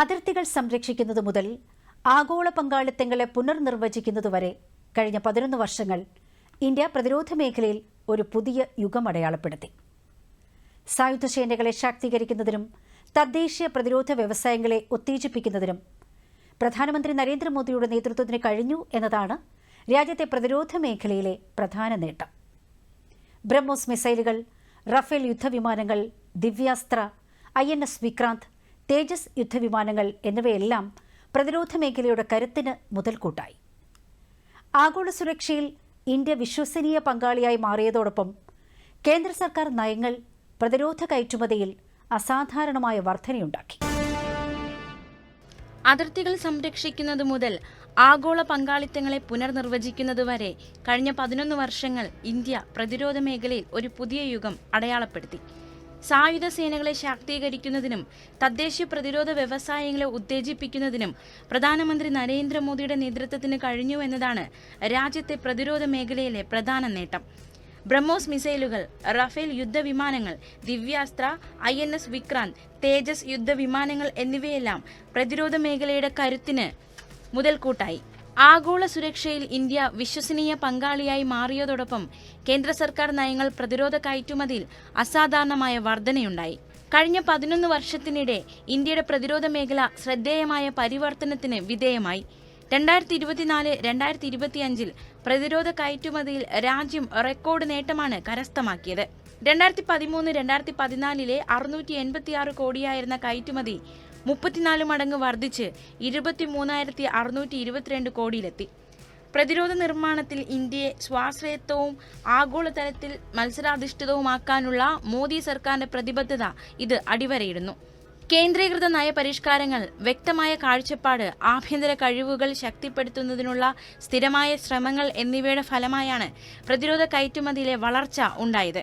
അതിർത്തികൾ സംരക്ഷിക്കുന്നത് മുതൽ ആഗോള പങ്കാളിത്തങ്ങളെ പുനർനിർവചിക്കുന്നതുവരെ കഴിഞ്ഞ പതിനൊന്ന് വർഷങ്ങൾ ഇന്ത്യ പ്രതിരോധ മേഖലയിൽ ഒരു പുതിയ യുഗം അടയാളപ്പെടുത്തി. സായുധ സേനകളെ ശാക്തീകരിക്കുന്നതിനും തദ്ദേശീയ പ്രതിരോധ വ്യവസായങ്ങളെ ഉത്തേജിപ്പിക്കുന്നതിനും പ്രധാനമന്ത്രി നരേന്ദ്രമോദിയുടെ നേതൃത്വത്തിന് കഴിഞ്ഞു എന്നതാണ് രാജ്യത്തെ പ്രതിരോധ മേഖലയിലെ പ്രധാന നേട്ടം. ബ്രഹ്മോസ് മിസൈലുകൾ റഫേൽ യുദ്ധവിമാനങ്ങൾ Divyastra I N S Vikrant Tejas യുദ്ധവിമാനങ്ങൾ എന്നിവയെല്ലാം പ്രതിരോധ മേഖലയുടെ കരുത്തിന് മുതൽക്കൂട്ടായി. ആഗോള സുരക്ഷയിൽ ഇന്ത്യ വിശ്വസനീയ പങ്കാളിയായി മാറിയതോടൊപ്പം കേന്ദ്ര സർക്കാർ നയങ്ങൾ പ്രതിരോധ കയറ്റുമതിയിൽ അസാധാരണമായ വർധനയുണ്ടാക്കി. അതിർത്തികൾ സംരക്ഷിക്കുന്നത് മുതൽ ആഗോള പങ്കാളിത്തങ്ങളെ പുനർനിർവചിക്കുന്നതുവരെ കഴിഞ്ഞ പതിനൊന്ന് വർഷങ്ങൾ ഇന്ത്യ പ്രതിരോധ മേഖലയിൽ ഒരു പുതിയ യുഗം അടയാളപ്പെടുത്തി. സായുധ സേനകളെ ശാക്തീകരിക്കുന്നതിനും തദ്ദേശീയ പ്രതിരോധ വ്യവസായങ്ങളെ ഉത്തേജിപ്പിക്കുന്നതിനും പ്രധാനമന്ത്രി നരേന്ദ്രമോദിയുടെ നേതൃത്വത്തിന് കഴിഞ്ഞു എന്നതാണ് രാജ്യത്തെ പ്രതിരോധ മേഖലയിലെ പ്രധാന നേട്ടം. ബ്രഹ്മോസ് മിസൈലുകൾ റഫേൽ യുദ്ധവിമാനങ്ങൾ Divyastra I N S Vikrant Tejas യുദ്ധവിമാനങ്ങൾ എന്നിവയെല്ലാം പ്രതിരോധ മേഖലയുടെ കരുത്തിന് മുതൽക്കൂട്ടായി. ആഗോള സുരക്ഷയിൽ ഇന്ത്യ വിശ്വസനീയ പങ്കാളിയായി മാറിയതോടൊപ്പം കേന്ദ്ര സർക്കാർ നയങ്ങൾ പ്രതിരോധ കയറ്റുമതിയിൽ അസാധാരണമായ വർധനയുണ്ടായി. കഴിഞ്ഞ പതിനൊന്ന് വർഷത്തിനിടെ ഇന്ത്യയുടെ പ്രതിരോധ മേഖല ശ്രദ്ധേയമായ പരിവർത്തനത്തിന് വിധേയമായി. രണ്ടായിരത്തി ഇരുപത്തിനാല് രണ്ടായിരത്തി ഇരുപത്തിയഞ്ചിൽ പ്രതിരോധ കയറ്റുമതിയിൽ രാജ്യം റെക്കോർഡ് നേട്ടമാണ് കരസ്ഥമാക്കിയത്. രണ്ടായിരത്തി പതിമൂന്ന് രണ്ടായിരത്തി പതിനാലിലെ അറുന്നൂറ്റി എൺപത്തിയാറ് കോടിയായിരുന്ന കയറ്റുമതി മുപ്പത്തിനാല് മടങ്ങ് വർദ്ധിച്ച് ഇരുപത്തി മൂന്നായിരത്തി അറുന്നൂറ്റി ഇരുപത്തിരണ്ട് കോടിയിലെത്തി. പ്രതിരോധ നിർമ്മാണത്തിൽ ഇന്ത്യയെ സ്വാശ്രയത്വവും ആഗോളതലത്തിൽ മത്സരാധിഷ്ഠിതവുമാക്കാനുള്ള മോദി സർക്കാരിന്റെ പ്രതിബദ്ധത ഇത് അടിവരയിടുന്നു. കേന്ദ്രീകൃത നയപരിഷ്കാരങ്ങൾ വ്യക്തമായ കാഴ്ചപ്പാട് ആഭ്യന്തര കഴിവുകൾ ശക്തിപ്പെടുത്തുന്നതിനുള്ള സ്ഥിരമായ ശ്രമങ്ങൾ എന്നിവയുടെ ഫലമായാണ് പ്രതിരോധ കയറ്റുമതിയിലെ വളർച്ച ഉണ്ടായത്.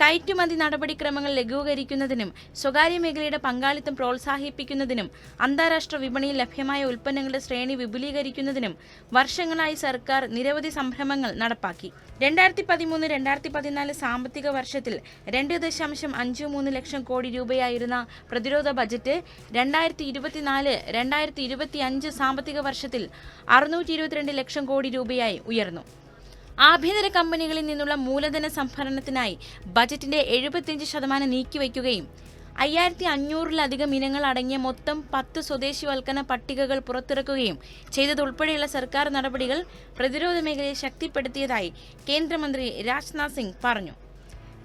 കയറ്റുമതി നടപടിക്രമങ്ങൾ ലഘൂകരിക്കുന്നതിനും സ്വകാര്യ മേഖലയുടെ പങ്കാളിത്തം പ്രോത്സാഹിപ്പിക്കുന്നതിനും അന്താരാഷ്ട്ര വിപണിയിൽ ലഭ്യമായ ഉൽപ്പന്നങ്ങളുടെ ശ്രേണി വിപുലീകരിക്കുന്നതിനും വർഷങ്ങളായി സർക്കാർ നിരവധി സംരംഭങ്ങൾ നടപ്പാക്കി. രണ്ടായിരത്തി പതിമൂന്ന് രണ്ടായിരത്തി പതിനാല് സാമ്പത്തിക വർഷത്തിൽ രണ്ട് ദശാംശം അഞ്ച് മൂന്ന് ലക്ഷം കോടി രൂപയായിരുന്ന പ്രതിരോധ ബജറ്റ് രണ്ടായിരത്തി ഇരുപത്തിനാല് രണ്ടായിരത്തി ഇരുപത്തി അഞ്ച് സാമ്പത്തിക വർഷത്തിൽ അറുന്നൂറ്റി ഇരുപത്തിരണ്ട് ലക്ഷം കോടി രൂപയായി ഉയർന്നു. ആഭ്യന്തര കമ്പനികളിൽ നിന്നുള്ള മൂലധന സംഭരണത്തിനായി ബജറ്റിന്റെ എഴുപത്തിയഞ്ച് ശതമാനം നീക്കിവയ്ക്കുകയും അയ്യായിരത്തി അഞ്ഞൂറിലധികം ഇനങ്ങൾ അടങ്ങിയ മൊത്തം പത്ത് സ്വദേശിവൽക്കരണ പട്ടികകൾ പുറത്തിറക്കുകയും ചെയ്തതുൾപ്പെടെയുള്ള സർക്കാർ നടപടികൾ പ്രതിരോധ മേഖലയെ ശക്തിപ്പെടുത്തിയതായി കേന്ദ്രമന്ത്രി രാജ്നാഥ് സിംഗ് പറഞ്ഞു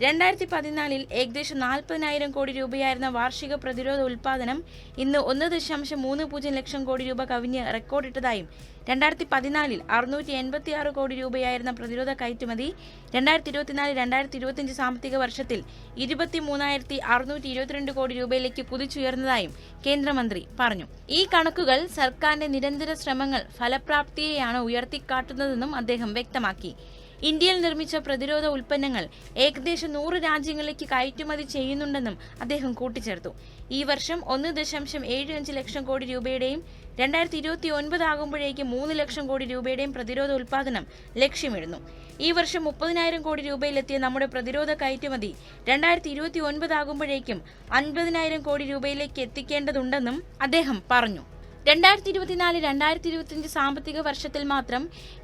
രണ്ടായിരത്തി പതിനാലിൽ ഏകദേശം നാൽപ്പതിനായിരം കോടി രൂപയായിരുന്ന വാർഷിക പ്രതിരോധ ഉൽപാദനം ഇന്ന് ഒന്ന് ദശാംശം മൂന്ന് പൂജ്യം ലക്ഷം കോടി രൂപ കവിഞ്ഞ് റെക്കോർഡിട്ടതായും രണ്ടായിരത്തി പതിനാലിൽ അറുന്നൂറ്റി എൺപത്തി ആറ് കോടി രൂപയായിരുന്ന പ്രതിരോധ കയറ്റുമതി രണ്ടായിരത്തി ഇരുപത്തിനാല് രണ്ടായിരത്തി ഇരുപത്തിയഞ്ച് സാമ്പത്തിക വർഷത്തിൽ ഇരുപത്തി മൂന്നായിരത്തി അറുന്നൂറ്റി ഇരുപത്തിരണ്ട് കോടി രൂപയിലേക്ക് കുതിച്ചുയർന്നതായും കേന്ദ്രമന്ത്രി പറഞ്ഞു. ഈ കണക്കുകൾ സർക്കാരിന്റെ നിരന്തര ശ്രമങ്ങൾ ഫലപ്രാപ്തിയെയാണ് ഉയർത്തിക്കാട്ടുന്നതെന്നും അദ്ദേഹം വ്യക്തമാക്കി. ഇന്ത്യയിൽ നിർമ്മിച്ച പ്രതിരോധ ഉൽപ്പന്നങ്ങൾ ഏകദേശം നൂറ് രാജ്യങ്ങളിലേക്ക് കയറ്റുമതി ചെയ്യുന്നുണ്ടെന്നും അദ്ദേഹം കൂട്ടിച്ചേർത്തു. ഈ വർഷം ഒന്ന് ദശാംശം ഏഴ് അഞ്ച് ലക്ഷം കോടി രൂപയുടെയും രണ്ടായിരത്തി ഇരുപത്തി ഒൻപത് ആകുമ്പോഴേക്ക് മൂന്ന് ലക്ഷം കോടി രൂപയുടെയും പ്രതിരോധ ഉൽപ്പാദനം ലക്ഷ്യമിടുന്നു. ഈ വർഷം മുപ്പതിനായിരം കോടി രൂപയിലെത്തിയ നമ്മുടെ പ്രതിരോധ കയറ്റുമതി രണ്ടായിരത്തി ഇരുപത്തി ഒൻപത് ആകുമ്പോഴേക്കും അൻപതിനായിരം കോടി രൂപയിലേക്ക് എത്തിക്കേണ്ടതുണ്ടെന്നും അദ്ദേഹം പറഞ്ഞു. രണ്ടായിരത്തി ഇരുപത്തിനാല് രണ്ടായിരത്തി ഇരുപത്തിയഞ്ച് സാമ്പത്തിക വർഷത്തിൽ മാത്രം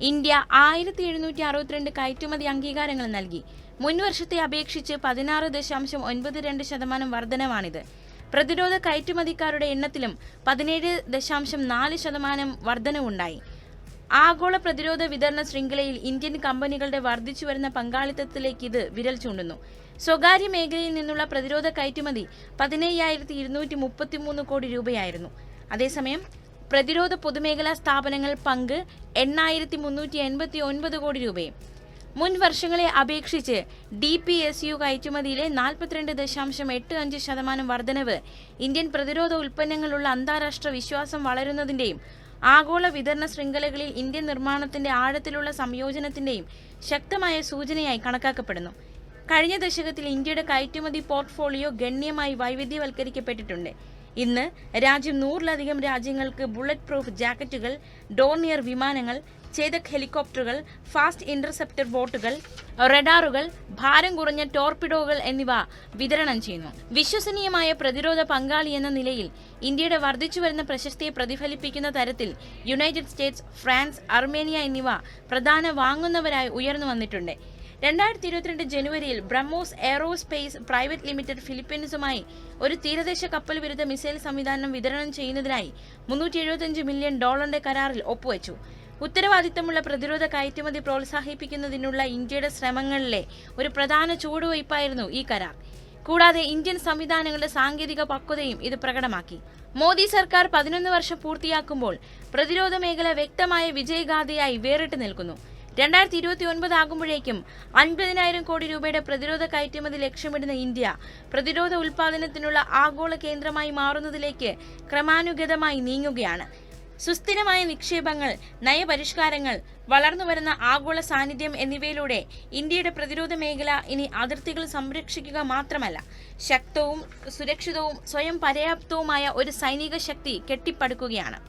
ഇന്ത്യ ആയിരത്തി എഴുന്നൂറ്റി അറുപത്തിരണ്ട് കയറ്റുമതി അംഗീകാരങ്ങൾ നൽകി. മുൻ വർഷത്തെ അപേക്ഷിച്ച് പതിനാറ് ദശാംശം ഒൻപത് രണ്ട് ശതമാനം വർധനമാണിത് പ്രതിരോധ കയറ്റുമതിക്കാരുടെ എണ്ണത്തിലും പതിനേഴ് ദശാംശം നാല് ശതമാനം വർധനവുണ്ടായി. ആഗോള പ്രതിരോധ വിതരണ ശൃംഖലയിൽ ഇന്ത്യൻ കമ്പനികളുടെ വർദ്ധിച്ചു വരുന്ന പങ്കാളിത്തത്തിലേക്ക് ഇത് വിരൽ ചൂണ്ടുന്നു. സ്വകാര്യ മേഖലയിൽ നിന്നുള്ള പ്രതിരോധ കയറ്റുമതി പതിനയ്യായിരത്തി ഇരുന്നൂറ്റി മുപ്പത്തിമൂന്ന് കോടി രൂപയായിരുന്നു. അതേസമയം പ്രതിരോധ പൊതുമേഖലാ സ്ഥാപനങ്ങൾ പങ്ക് എണ്ണായിരത്തി മുന്നൂറ്റി എൺപത്തി ഒൻപത് കോടി രൂപയും. മുൻ വർഷങ്ങളെ അപേക്ഷിച്ച് ഡി പി എസ് യു കയറ്റുമതിയിലെ നാൽപ്പത്തിരണ്ട് ദശാംശം എട്ട് അഞ്ച് ശതമാനം വർധനവ് ഇന്ത്യൻ പ്രതിരോധ ഉൽപ്പന്നങ്ങളുള്ള അന്താരാഷ്ട്ര വിശ്വാസം വളരുന്നതിന്റെയും ആഗോള വിതരണ ശൃംഖലകളിൽ ഇന്ത്യൻ നിർമ്മാണത്തിന്റെ ആഴത്തിലുള്ള സംയോജനത്തിന്റെയും ശക്തമായ സൂചനയായി കണക്കാക്കപ്പെടുന്നു. കഴിഞ്ഞ ദശകത്തിൽ ഇന്ത്യയുടെ കയറ്റുമതി പോർട്ട്ഫോളിയോ ഗണ്യമായി വൈവിധ്യവൽക്കരിക്കപ്പെട്ടിട്ടുണ്ട്. ഇന്ന് രാജ്യം നൂറിലധികം രാജ്യങ്ങൾക്ക് ബുള്ളറ്റ് പ്രൂഫ് ജാക്കറ്റുകൾ ഡോർണിയർ വിമാനങ്ങൾ ചേതക് ഹെലികോപ്റ്ററുകൾ ഫാസ്റ്റ് ഇന്റർസെപ്റ്റർ ബോട്ടുകൾ റഡാറുകൾ ഭാരം കുറഞ്ഞ ടോർപിഡോകൾ എന്നിവ വിതരണം ചെയ്യുന്നു. വിശ്വസനീയമായ പ്രതിരോധ പങ്കാളി എന്ന നിലയിൽ ഇന്ത്യയുടെ വർദ്ധിച്ചുവരുന്ന പ്രശസ്തിയെ പ്രതിഫലിപ്പിക്കുന്ന തരത്തിൽ യുണൈറ്റഡ് സ്റ്റേറ്റ്സ് ഫ്രാൻസ് അർമേനിയ എന്നിവ പ്രധാന വാങ്ങുന്നവരായി ഉയർന്നു വന്നിട്ടുണ്ട്. രണ്ടായിരത്തി ഇരുപത്തിരണ്ട് ജനുവരിയിൽ ബ്രഹ്മോസ് എയറോസ്പേസ് പ്രൈവറ്റ് ലിമിറ്റഡ് ഫിലിപ്പീൻസുമായി ഒരു തീരദേശ കപ്പൽ വിരുദ്ധ മിസൈൽ സംവിധാനം വിതരണം ചെയ്യുന്നതിനായി മുന്നൂറ്റി മില്യൺ ഡോളറിന്റെ കരാറിൽ ഒപ്പുവച്ചു. ഉത്തരവാദിത്തമുള്ള പ്രതിരോധ കയറ്റുമതി പ്രോത്സാഹിപ്പിക്കുന്നതിനുള്ള ഇന്ത്യയുടെ ശ്രമങ്ങളിലെ ഒരു പ്രധാന ചുവടുവയ്പായിരുന്നു ഈ കരാർ. കൂടാതെ ഇന്ത്യൻ സംവിധാനങ്ങളുടെ സാങ്കേതിക പക്വതയും ഇത് പ്രകടമാക്കി. മോദി സർക്കാർ പതിനൊന്ന് വർഷം പൂർത്തിയാക്കുമ്പോൾ പ്രതിരോധ മേഖല വ്യക്തമായ വിജയഗാഥയായി വേറിട്ട് നിൽക്കുന്നു. രണ്ടായിരത്തി ഇരുപത്തി ഒൻപത് ആകുമ്പോഴേക്കും അൻപതിനായിരം കോടി രൂപയുടെ പ്രതിരോധ കയറ്റുമതി ലക്ഷ്യമിടുന്ന ഇന്ത്യ പ്രതിരോധ ഉൽപാദനത്തിനുള്ള ആഗോള കേന്ദ്രമായി മാറുന്നതിലേക്ക് ക്രമാനുഗതമായി നീങ്ങുകയാണ്. സുസ്ഥിരമായ നിക്ഷേപങ്ങൾ നയപരിഷ്കാരങ്ങൾ വളർന്നുവരുന്ന ആഗോള സാന്നിധ്യം എന്നിവയിലൂടെ ഇന്ത്യയുടെ പ്രതിരോധ മേഖല ഇനി അതിർത്തികൾ സംരക്ഷിക്കുക മാത്രമല്ല ശക്തവും സുരക്ഷിതവും സ്വയം പര്യാപ്തവുമായ ഒരു സൈനിക ശക്തി കെട്ടിപ്പടുക്കുകയാണ്.